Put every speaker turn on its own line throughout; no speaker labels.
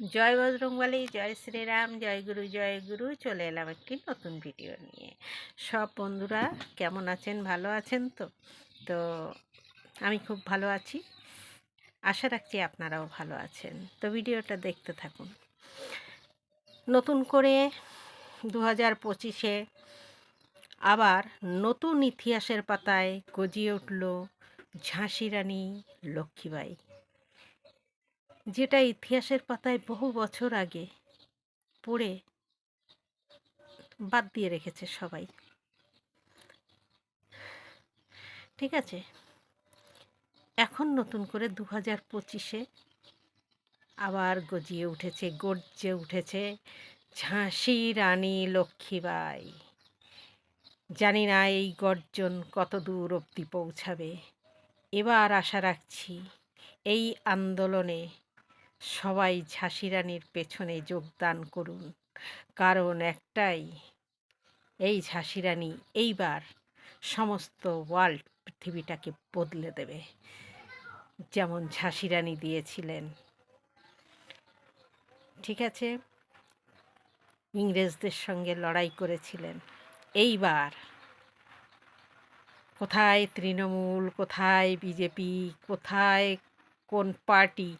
জয় বজরংবলী, জয় শ্রীরাম, জয় গুরু জয় গুরু। চলে এলাম একটি নতুন ভিডিও নিয়ে। সব বন্ধুরা কেমন আছেন? ভালো আছেন তো? তো আমি খুব ভালো আছি। আশা রাখছি আপনারাও ভালো আছেন। তো ভিডিওটা দেখতে থাকুন। নতুন করে দু হাজার পঁচিশে আবার নতুন ইতিহাসের পাতায় গজিয়ে উঠল ঝাঁসি রানী লক্ষ্মীবাই যেটা ইতিহাসের পাতায় বহু বছর আগে পড়ে বাদ দিয়ে রেখেছে সবাই। ঠিক আছে? এখন নতুন করে দু হাজার পঁচিশে আবার গজিয়ে উঠেছে, গর্জে উঠেছে ঝাঁসি রানী লক্ষ্মীবাই। জানি না এই গর্জন কত দূর অবধি পৌঁছাবে। এবার আশা রাখছি এই আন্দোলনে সবাই ঝাঁসি রানীর পেছনে যোগদান করুন। কারণ একটাই, এই ঝাঁসি রানী এইবার সমস্ত ওয়ার্ল্ড পৃথিবীটাকে বদলে দেবে। যেমন ঝাঁসি রানী দিয়েছিলেন। ঠিক আছে? ইংরেজদের সঙ্গে লড়াই করেছিলেন। এইবার কোথায় তৃণমূল, কোথায় বিজেপি, কোথায় কোন পার্টি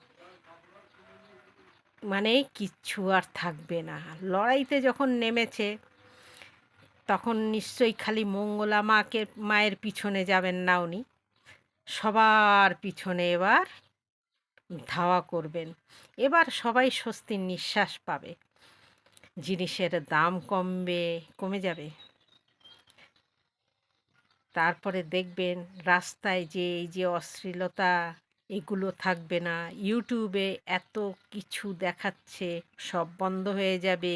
মানে কিচ্ছু আর থাকবে না। লড়াইতে যখন নেমেছে, তখন নিশ্চয়ই খালি মঙ্গলা মাকে, মায়ের পিছনে যাবেন না উনি। সবার পিছনে এবার ধাওয়া করবেন। এবার সবাই স্বস্তির নিঃশ্বাস পাবে। জিনিসের দাম কমবে, কমে যাবে। তারপরে দেখবেন রাস্তায় যে, এই যে অশ্লীলতা এগুলো থাকবে না। ইউটিউবে এত কিছু দেখাচ্ছে, সব বন্ধ হয়ে যাবে।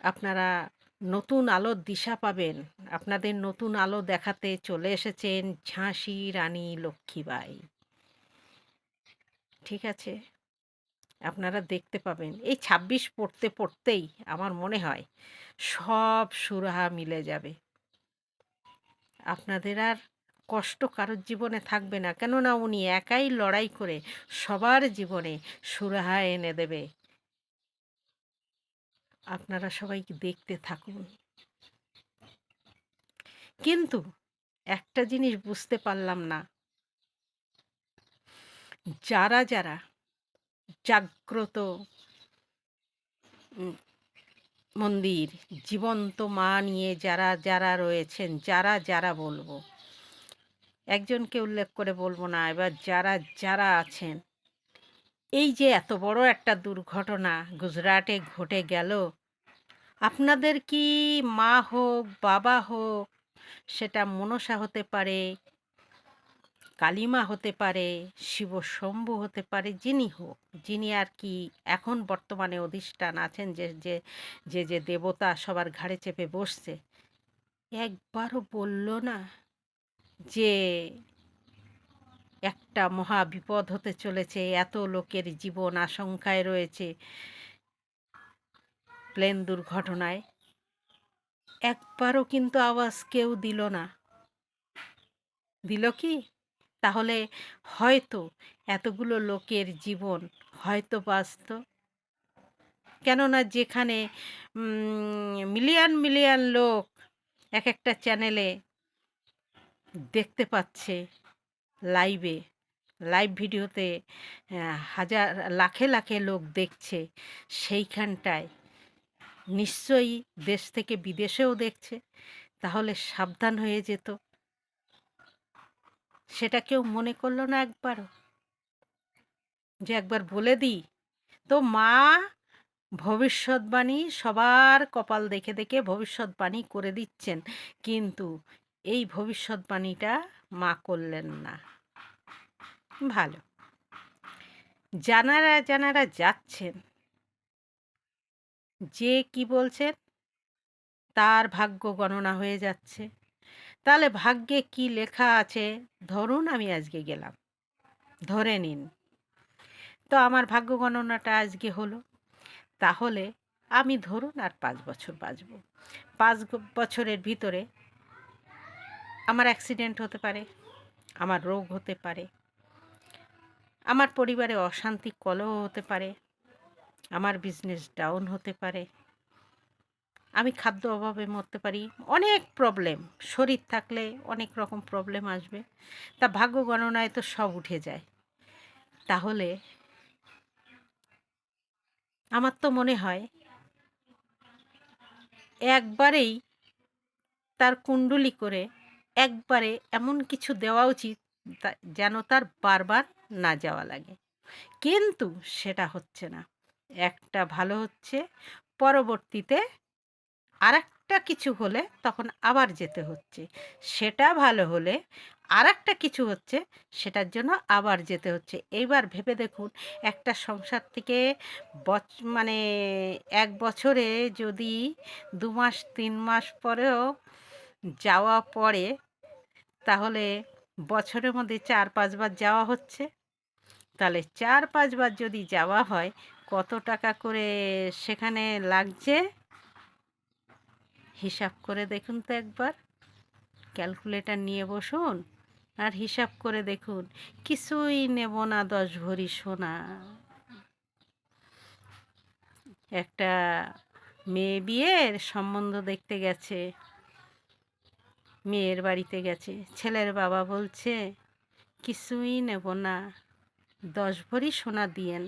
আপনারা নতুন আলোর দিশা পাবেন। আপনাদের নতুন আলো দেখাতে চলে এসেছেন ঝাঁসি রানী লক্ষ্মীবাই ঠিক আছে? আপনারা দেখতে পাবেন। এই ছাব্বিশ পড়তে পড়তেই আমার মনে হয় সব সুরাহা মিলে যাবে। আপনাদের আর কষ্ট কারোর জীবনে থাকবে না। কেননা উনি একাই লড়াই করে সবার জীবনে সুরাহা এনে দেবে। আপনারা সবাই দেখতে থাকুন। কিন্তু একটা জিনিস বুঝতে পারলাম না। যারা যারা জাগ্রত মন্দির, জীবন্ত মা নিয়ে যারা যারা রয়েছেন, যারা যারা বলব একজনকে উল্লেখ করে বলব না, এবার যারা যারা আছেন। এই যে এত বড় একটা দুর্ঘটনা গুজরাটে ঘটে গেল, আপনাদের কি মা হোক, বাবা হোক, সেটা মনসা হতে পারে, কালিমা হতে পারে শিব শম্ভু হতে পারে, যিনি হোক, যিনি আর কি এখন বর্তমানে অধিষ্ঠান আছেন, যে যে যে যে দেবতা সবার ঘাড়ে চেপে বসছে, একবারও বলল না। যে একটা মহা বিপদ হতে চলেছে, এত লোকের জীবন আশঙ্কায় রয়েছে প্লেন দুর্ঘটনায়। একবারও কিন্তু আওয়াজ কেউ দিল না। দিল কি? তাহলে হয়তো এতগুলো লোকের জীবন হয়তো বাঁচত। কেননা যেখানে মিলিয়ন মিলিয়ন লোক এক একটা চ্যানেলে দেখতে পাচ্ছে লাইভে লাইভ ভিডিওতে হাজার, লাখে লাখে লোক দেখছে সেইখানটায়। নিশ্চয়ই দেশ থেকে বিদেশেও দেখছে, তাহলে সাবধান হয়ে যেত। সেটা কেউ মনে করল না একবারও। যে একবার বলে দিই, তো মা, ভবিষ্যৎবাণী সবার কপাল দেখে দেখে ভবিষ্যৎবাণী করে দিচ্ছেন। কিন্তু এই ভবিষ্যৎবাণীটা মা করলেন না। ভালো। জানারা জানারা যাচ্ছেন। যে কি বলছেন, তার ভাগ্য গণনা হয়ে যাচ্ছে। তাহলে ভাগ্যে কি লেখা আছে? ধরুন আমি আজকে গেলাম। ধরে নিন। তো আমার ভাগ্য গণনাটা আজকে হলো। তাহলে আমি ধরুন আর পাঁচ বছর বাঁচব। পাঁচ বছরের ভিতরে আমার অ্যাক্সিডেন্ট হতে পারে, আমার রোগ হতে পারে, আমার পরিবারে অশান্তি, কলহ হতে পারে, আমার বিজনেস ডাউন হতে পারে, আমি খাদ্য অভাবে মরতে পারি, অনেক প্রবলেম শরীর থাকলে অনেক রকম প্রবলেম আসবে, তা ভাগ্য গণনায় তো সব উঠে যায়, তাহলে আমার তো মনে হয় একবারেই তার কুণ্ডলি করে একবারে এমন কিছু দেওয়া উচিত যেন তার বারবার না যাওয়া লাগে। কিন্তু সেটা হচ্ছে না। একটা ভালো হচ্ছে, পরবর্তীতে আর একটা কিছু হলে তখন আবার যেতে হচ্ছে। সেটা ভালো হলে আর একটা কিছু হচ্ছে, সেটার জন্য আবার যেতে হচ্ছে। এইবার ভেবে দেখুন, একটা সংসার থেকে বচ মানে এক বছরে যদি দু মাস, তিন মাস পরেও যাওয়া পরে তাহলে বছরের মধ্যে চার পাঁচবার যাওয়া হচ্ছে। তাহলে চার পাঁচবার যদি যাওয়া হয়, কত টাকা করে সেখানে লাগছে? হিসাব করে দেখুন তো একবার। ক্যালকুলেটার নিয়ে বসুন আর হিসাব করে দেখুন। কিছুই নেব না দশ ভরি সোনা। একটা মেয়ে বিয়ের সম্বন্ধ দেখতে গেছে। মেয়ের বাড়িতে গেছে। ছেলের বাবা বলছে, কিছুই নেব না, দশ ভরি সোনা দিয়েন।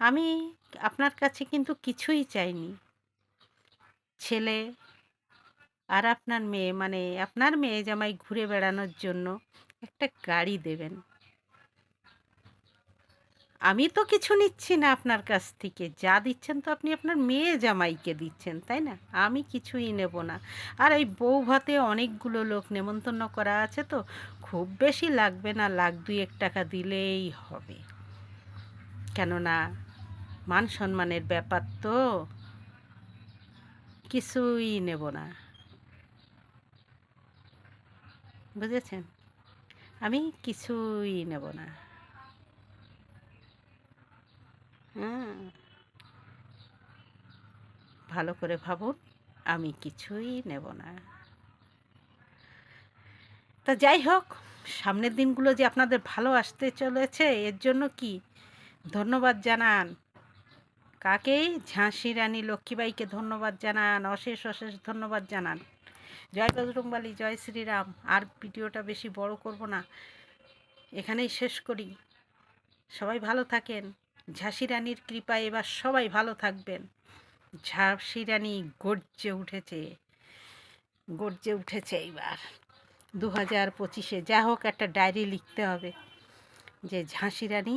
আমি আপনার কাছে কিন্তু কিছুই চাইনি। ছেলে আর আপনার মেয়ে মানে আপনার মেয়ে জামাই ঘুরে বেড়ানোর জন্য একটা গাড়ি দেবেন। আমি তো কিছু নিচ্ছি না আপনার কাছ থেকে। যা দিচ্ছেন তো আপনি আপনার মেয়ে জামাইকে দিচ্ছেন, তাই না? আমি কিছুই নেব না। আর এই বউ ভাতে অনেকগুলো লোক নেমন্তন্ন করা আছে তো, খুব বেশি লাগবে না, লাখ দুই এক টাকা দিলেই হবে। কেননা, মান সম্মানের ব্যাপার তো, কিছুই নেব না। বুঝেছেন? আমি কিছুই নেব না। হ্যাঁ ভালো করে ভাবুন, আমি কিছুই নেব না। তা যাই হোক, সামনের দিনগুলো যে আপনাদের ভালো আসতে চলেছে, এর জন্য কি ধন্যবাদ জানান। কাকেই? ঝাঁসি রানী লক্ষ্মীবাইকে ধন্যবাদ জানান, অশেষ অশেষ ধন্যবাদ জানান। জয় বজরংবালি, জয় শ্রীরাম। আর ভিডিওটা বেশি বড় করব না, এখানেই শেষ করি। সবাই ভালো থাকেন। ঝাঁসি রানীর কৃপায় এবার সবাই ভালো থাকবেন। ঝাঁসি রানী গর্জে উঠেছে গর্জে উঠেছে এইবার। দু হাজার পঁচিশে যা হোক একটা ডায়েরি লিখতে হবে যে ঝাঁসি রানী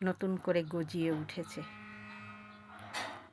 নতুন করে গজিয়ে উঠেছে।